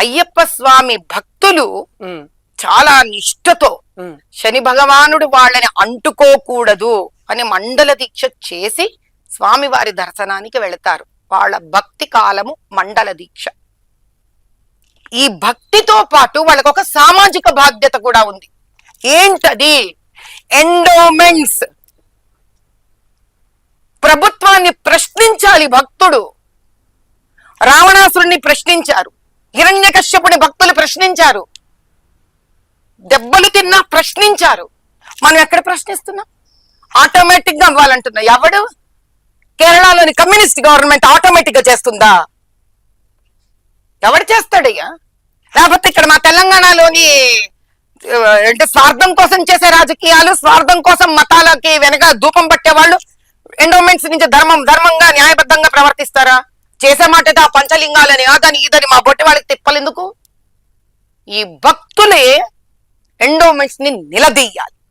అయ్యప్ప స్వామి భక్తులు చాలా నిష్ఠతో శని భగవానుడు వాళ్ళని అంటుకోకూడదు అని మండల దీక్ష చేసి స్వామివారి దర్శనానికి వెళతారు. వాళ్ళ భక్తి కాలము మండల దీక్ష. ఈ భక్తితో పాటు వాళ్ళకు ఒక సామాజిక బాధ్యత కూడా ఉంది. ఏంటది? ఎండోమెంట్స్ ప్రభుత్వాన్ని ప్రశ్నించాలి భక్తుడు. రావణాసురుణ్ణి ప్రశ్నించారు. హిరణ్యకశ్యపుని భక్తులు ప్రశ్నించారు. దెబ్బలు తిన్నా ప్రశ్నించారు. మనం ఎక్కడ ప్రశ్నిస్తున్నాం? ఆటోమేటిక్గా అవ్వాలంటున్నా. ఎవడు? కేరళలోని కమ్యూనిస్ట్ గవర్నమెంట్ ఆటోమేటిక్గా చేస్తుందా? ఎవడు చేస్తాడయ్యా? లేకపోతే ఇక్కడ మా తెలంగాణలోని అంటే స్వార్థం కోసం చేసే రాజకీయాలు స్వార్థం కోసం మతాలకి వెనక ధూపం పట్టేవాళ్ళు ఎండోమెంట్స్ నుంచి ధర్మం ధర్మంగా న్యాయబద్ధంగా ప్రవర్తిస్తారా? చేసే మాట ఆ పంచలింగాలని అదని ఇదని మా బొట్టి వాళ్ళకి తిప్పలేందుకు? ఈ భక్తులే ఎండోమెంట్స్ని నిలదీయాలి.